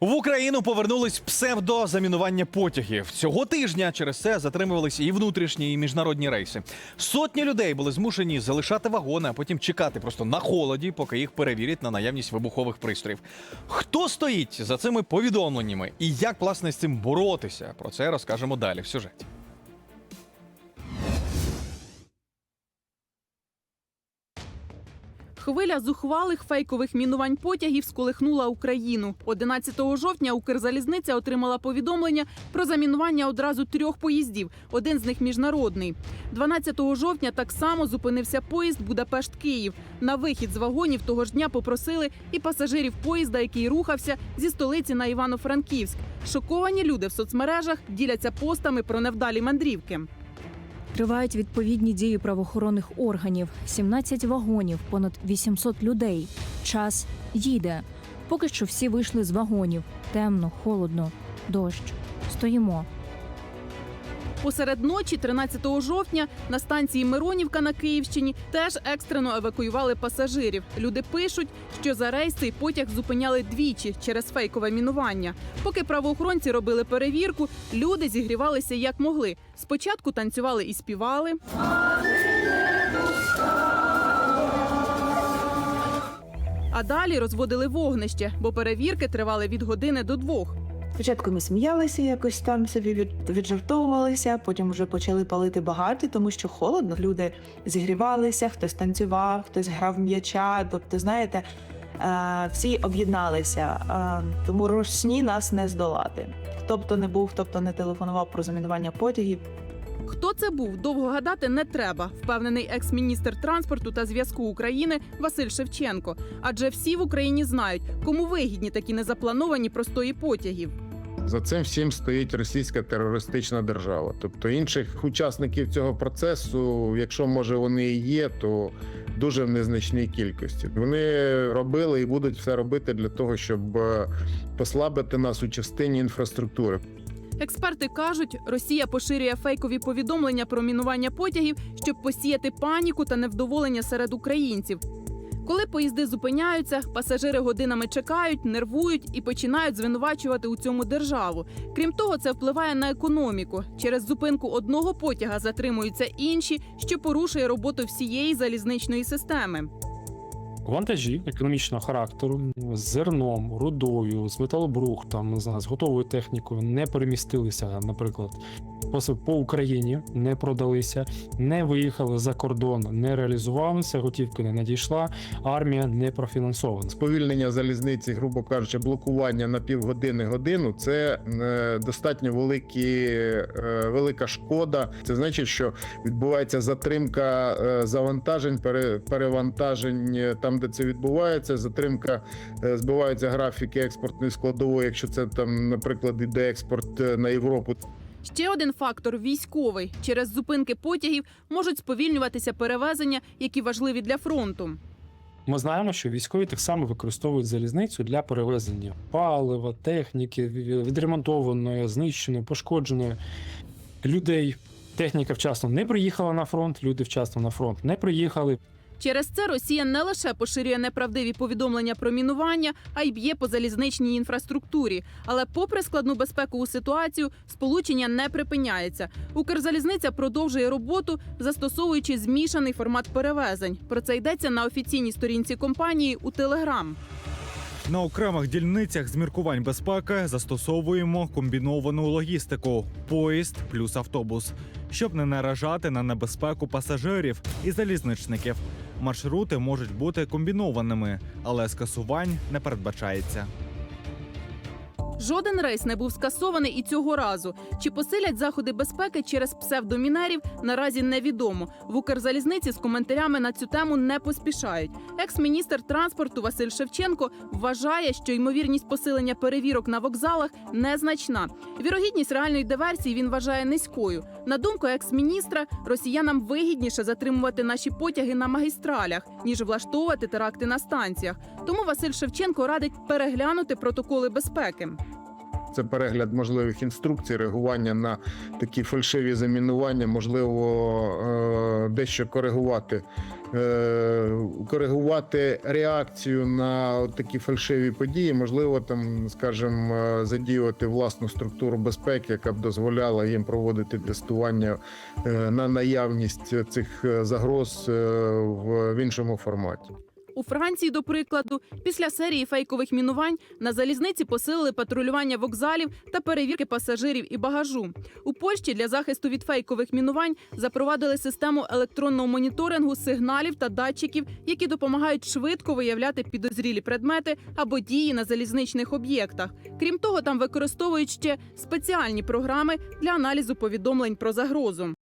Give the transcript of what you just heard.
В Україну повернулись псевдозамінування потягів. Цього тижня через це затримувалися і внутрішні, і міжнародні рейси. Сотні людей були змушені залишати вагони, а потім чекати просто на холоді, поки їх перевірять на наявність вибухових пристроїв. Хто стоїть за цими повідомленнями і як власне з цим боротися? Про це розкажемо далі в сюжеті. Хвиля зухвалих фейкових мінувань потягів сколихнула Україну. 11 жовтня Укрзалізниця отримала повідомлення про замінування одразу трьох поїздів. Один з них міжнародний. 12 жовтня так само зупинився поїзд Будапешт-Київ. На вихід з вагонів того ж дня попросили і пасажирів поїзда, який рухався зі столиці на Івано-Франківськ. Шоковані люди в соцмережах діляться постами про невдалі мандрівки. Тривають відповідні дії правоохоронних органів. 17 вагонів, понад 800 людей. Час їде. Поки що всі вийшли з вагонів. Темно, холодно, дощ. Стоїмо. Посеред ночі, 13 жовтня, на станції Миронівка на Київщині теж екстрено евакуювали пасажирів. Люди пишуть, що за рейс цей потяг зупиняли двічі через фейкове мінування. Поки правоохоронці робили перевірку, люди зігрівалися як могли. Спочатку танцювали і співали. А далі розводили вогнище, бо перевірки тривали від години до двох. Спочатку ми сміялися, якось там собі від, віджартовувалися, потім вже почали палити багато, тому що холодно. Люди зігрівалися, хтось танцював, хтось грав м'яча. Тобто, знаєте, е, всі об'єдналися. Е, тому рушні нас не здолати. Хто б то не був, хто б то не телефонував про замінування потягів. Хто це був, довго гадати не треба, впевнений екс-міністр транспорту та зв'язку України Василь Шевченко. Адже всі в Україні знають, кому вигідні такі незаплановані простої потягів. За цим всім стоїть російська терористична держава. Тобто інших учасників цього процесу, якщо може вони і є, то дуже в незначній кількості. Вони робили і будуть все робити для того, щоб е, послабити нас у частині інфраструктури. Експерти кажуть, Росія поширює фейкові повідомлення про мінування потягів, щоб посіяти паніку та невдоволення серед українців. Коли поїзди зупиняються, пасажири годинами чекають, нервують і починають звинувачувати у цьому державу. Крім того, це впливає на економіку. Через зупинку одного потяга затримуються інші, що порушує роботу всієї залізничної системи. Вантажі економічного характеру з зерном, рудою, з металобрухтом, з готовою технікою не перемістилися, наприклад, по, Україні, не продалися, не виїхали за кордон, не реалізувалися, готівка не надійшла, армія не профінансована. Сповільнення залізниці, грубо кажучи, блокування на півгодини годину це е, достатньо великі, е, велика шкода. Це значить, що відбувається затримка е, завантажень, пере, перевантажень е, там, де це відбувається. Затримка е, збиваються графіки експортної складової, якщо це там, наприклад, іде експорт е, на Європу. Ще один фактор військовий. Через зупинки потягів можуть сповільнюватися перевезення, які важливі для фронту. Ми знаємо, що військові так само використовують залізницю для перевезення палива, техніки, відремонтованої, знищеної, пошкодженої людей. Техніка вчасно не приїхала на фронт, люди вчасно на фронт не приїхали. Через це Росія не лише поширює неправдиві повідомлення про мінування, а й б'є по залізничній інфраструктурі. Але, попри складну безпекову ситуацію, сполучення не припиняється. Укрзалізниця продовжує роботу, застосовуючи змішаний формат перевезень. Про це йдеться на офіційній сторінці компанії у Телеграм. На окремих дільницях з міркувань безпеки застосовуємо комбіновану логістику поїзд плюс автобус, щоб не наражати на небезпеку пасажирів і залізничників. Маршрути можуть бути комбінованими, але скасувань не передбачається. Жоден рейс не був скасований і цього разу. Чи посилять заходи безпеки через псевдомінерів, наразі невідомо. В Укрзалізниці з коментарями на цю тему не поспішають. Екс-міністр транспорту Василь Шевченко вважає, що ймовірність посилення перевірок на вокзалах незначна. Вірогідність реальної диверсії він вважає низькою. На думку екс-міністра, росіянам вигідніше затримувати наші потяги на магістралях, ніж влаштовувати теракти на станціях. Тому Василь Шевченко радить переглянути протоколи безпеки. Це перегляд можливих інструкцій, реагування на такі фальшиві замінування, можливо, е, дещо коригувати е, коригувати реакцію на такі фальшиві події, можливо, там, скажімо, е, задіювати власну структуру безпеки, яка б дозволяла їм проводити тестування на наявність цих загроз в іншому форматі. У Франції, до прикладу, після серії фейкових мінувань на залізниці посилили патрулювання вокзалів та перевірки пасажирів і багажу. У Польщі для захисту від фейкових мінувань запровадили систему електронного моніторингу сигналів та датчиків, які допомагають швидко виявляти підозрілі предмети або дії на залізничних об'єктах. Крім того, там використовують ще спеціальні програми для аналізу повідомлень про загрозу.